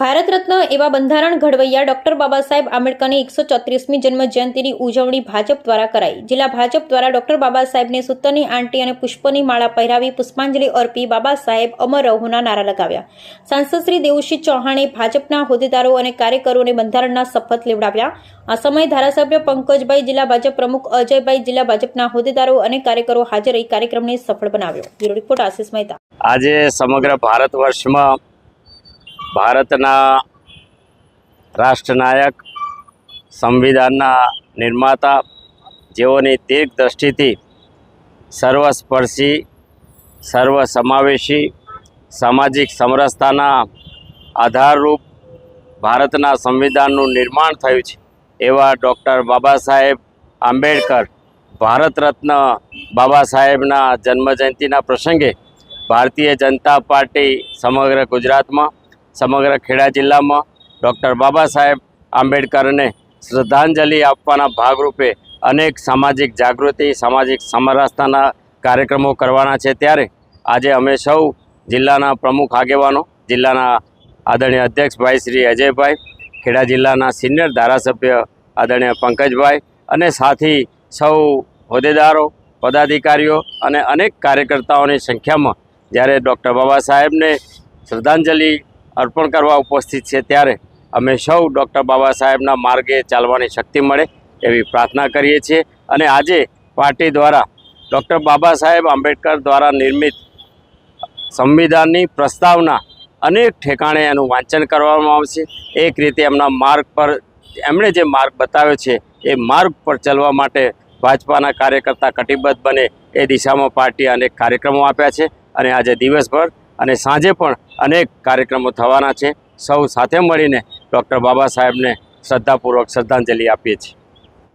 ભારત રત્ન એવા બંધારણ ઘડવૈયા ડોક્ટર બાબા આંબેડકરની એકસો ચોત્રીસમી જન્મ જયંતિની ઉજવણી ભાજપ દ્વારા કરાઈ. જિલ્લા ભાજપ દ્વારા ડોક્ટર બાબા સૂતરની આંટી અને પુષ્પની માળા પહેરાવી પુષ્પાંજલિ અર્પી બાબા અમર રહોના નારા લગાવ્યા. સાંસદ શ્રી ચૌહાણે ભાજપના હોદ્દેદારો અને કાર્યકરોને બંધારણના શપથ લેવડાવ્યા. આ સમયે ધારાસભ્ય પંકજભાઈ, જિલ્લા ભાજપ પ્રમુખ અજયભાઈ, જિલ્લા ભાજપના હોદ્દેદારો અને કાર્યકરો હાજર રહી કાર્યક્રમને સફળ બનાવ્યો. Bureau report Ashish Mehta. આજે સમગ્ર ભારત વર્ષમાં ભારતના રાષ્ટ્રનાયક, સંવિધાનના નિર્માતા, જેઓની દીર્ઘ દ્રષ્ટિથી સર્વસ્પર્શી, સર્વસમાવેશી, સામાજિક સમરસતાના આધારરૂપ ભારતના સંવિધાનનું નિર્માણ થયું છે. એવા ડૉક્ટર બાબા સાહેબ આંબેડકર, ભારત રત્ન બાબા સાહેબના જન્મજયંતિના પ્રસંગે ભારતીય જનતા પાર્ટી સમગ્ર ગુજરાતમાં સમગ્ર ખેડા જિલ્લામાં ડૉક્ટર બાબા સાહેબ આંબેડકરને શ્રદ્ધાંજલિ આપવાના ભાગરૂપે અનેક સામાજિક જાગૃતિ, સામાજિક સમરસતાના કાર્યક્રમો કરવાના છે. ત્યારે આજે અમે સૌ જિલ્લાના પ્રમુખ આગેવાનો, જિલ્લાના આદરણીય અધ્યક્ષભાઈ શ્રી અજયભાઈ, ખેડા જિલ્લાના સિનિયર ધારાસભ્ય આદરણીય પંકજભાઈ અને સાથી સૌ હોદ્દેદારો, પદાધિકારીઓ અને અનેક કાર્યકર્તાઓની સંખ્યામાં જ્યારે ડૉક્ટર બાબા સાહેબને શ્રદ્ધાંજલિ અર્પણ કરવા ઉપસ્થિત છે ત્યારે અમે સૌ ડૉક્ટર બાબા સાહેબના માર્ગે ચાલવાની શક્તિ મળે એવી પ્રાર્થના કરીએ છીએ. અને આજે પાર્ટી દ્વારા ડૉક્ટર બાબા સાહેબ આંબેડકર દ્વારા નિર્મિત સંવિધાનની પ્રસ્તાવના અનેક ઠેકાણે એનું વાંચન કરવામાં આવશે. એક રીતે એમના માર્ગ પર એમણે જે માર્ગ બતાવ્યો છે એ માર્ગ પર ચાલવા માટે ભાજપાના કાર્યકર્તા કટિબદ્ધ બને એ દિશામાં પાર્ટી અનેક કાર્યક્રમો આપ્યા છે. અને આજે દિવસભર અને સાંજે પણ અનેક કાર્યક્રમો થવાના છે. સૌ સાથે મળીને ડૉક્ટર બાબા સાહેબને શ્રદ્ધાપૂર્વક શ્રદ્ધાંજલિ આપીએ છીએ.